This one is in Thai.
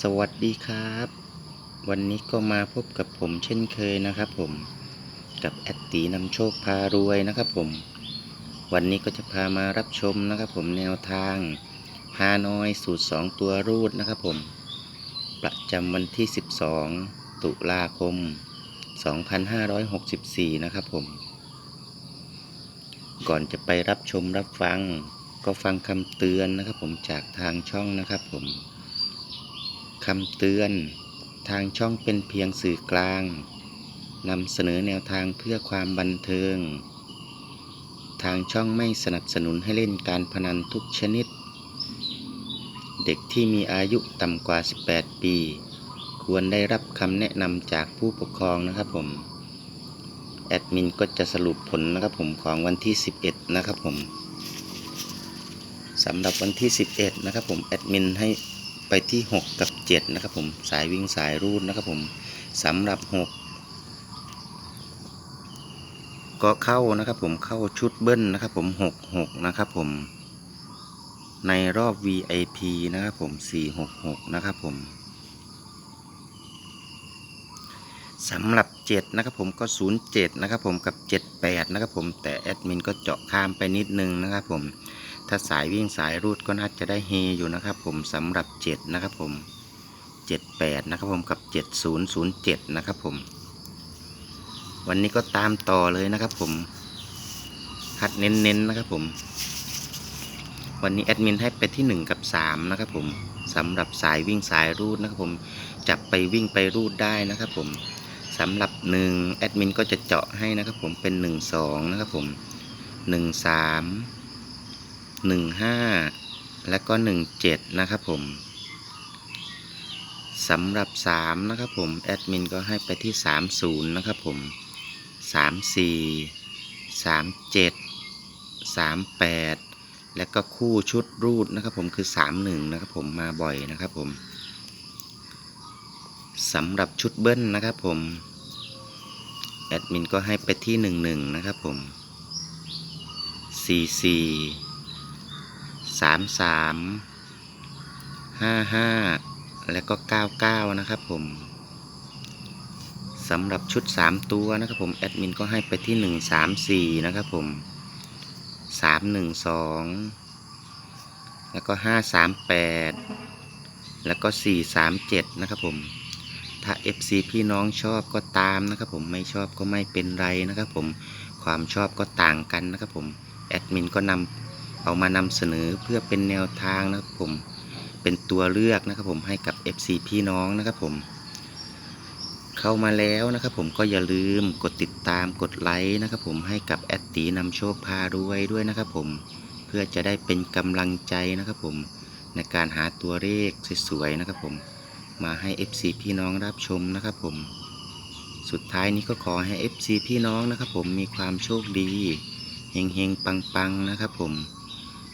สวัสดีครับ วันนี้ก็มาพบกับผมเช่นเคยนะครับผมกับแอดตีนำโชคพารวยนะครับผม วันนี้ก็จะพามารับชมนะครับผมแนวทางฮานอยสูตร 2 ตัวรูดนะครับผม ประจำวันที่ 12 ตุลาคม 2564 นะครับผม ก่อนจะไปรับชมรับฟัง ก็ฟังคำเตือนนะครับผมจากทางช่องนะครับผม คำเตือน ทางช่องเป็นเพียงสื่อกลางนำเสนอแนวทางเพื่อความบันเทิง ทางช่องไม่สนับสนุนให้เล่นการพนันทุกชนิด เด็กที่มีอายุต่ำกว่า 18 ปี ควรได้รับคำแนะนำจากผู้ปกครองนะครับผม แอดมินก็จะสรุปผลนะครับผมของวันที่ 11 นะครับผมสำหรับวันที่ 11 นะครับผม แอดมินให้ ไปที่ 6 กับ 7 นะครับผมสายวิ่งสายรูดนะครับผมสำหรับ 6 ก็เข้านะครับผมเข้าชุดเบิ้ลนะครับผม 66 นะครับผม ในรอบ VIP นะครับผม 466 นะครับผมสำหรับ 7 นะครับผมก็ 07 นะครับผมกับ 78 นะครับผมแต่แอดมินก็เจาะข้ามไปนิดนึงนะครับผม ถ้าสายวิ่งสายรูดก็น่าจะได้เฮอยู่นะครับ ผมสำหรับ 7 นะครับผม 78 นะครับผมกับ 7007 นะครับผม วันนี้ก็ตามต่อเลยนะครับผม คัดเน้นๆนะครับผม วันนี้แอดมินให้ไปที่ 1 กับ 3 นะครับผมสำหรับสายวิ่งสายรูดนะครับผม จับไปวิ่งไปรูดได้นะครับผมสำหรับ1แอดมินก็จะเจาะให้นะครับผมเป็น 1 2 นะครับผม 1 3 1 5 และก็ 1 7 นะครับผมสำหรับ 3 นะครับผม แอดมินก็ให้ไปที่ 30 นะครับผม 34 37 38 และก็คู่ชุดรูดนะครับผมคือ 31 นะครับผมมาบ่อยนะครับผมสำหรับชุดเบิ้ลนะครับผม แอดมินก็ให้ไปที่ 11 นะครับผม 44 33 55และก็99นะครับผมสำหรับชุด3ตัวนะครับผมแอดมินก็ให้ไปที่134นะครับผม312แล้วก็538แล้วก็437นะครับผมถ้า FC พี่น้องชอบก็ตามนะครับผมไม่ชอบก็ไม่เป็นไรนะครับผมความชอบก็ต่างกันนะครับผมแอดมินก็นำ เอามานำเสนอเพื่อเป็นแนวทางนะครับผมเป็นตัวเลือกนะครับผมให้กับ FC พี่น้องนะครับผมเข้ามาแล้วนะครับผมก็อย่าลืมกดติดตามกดไลค์นะครับผมให้กับแอดตีนำโชคพารวยด้วยนะครับผมเพื่อจะได้เป็นกำลังใจนะครับผมในการหาตัวเลขสวยๆนะครับผมมาให้ FC พี่น้องรับชมนะครับผม สุดท้ายนี้ก็ขอให้ FC พี่น้องนะครับผมมีความโชคดีเฮงเฮงปังปังๆนะครับผม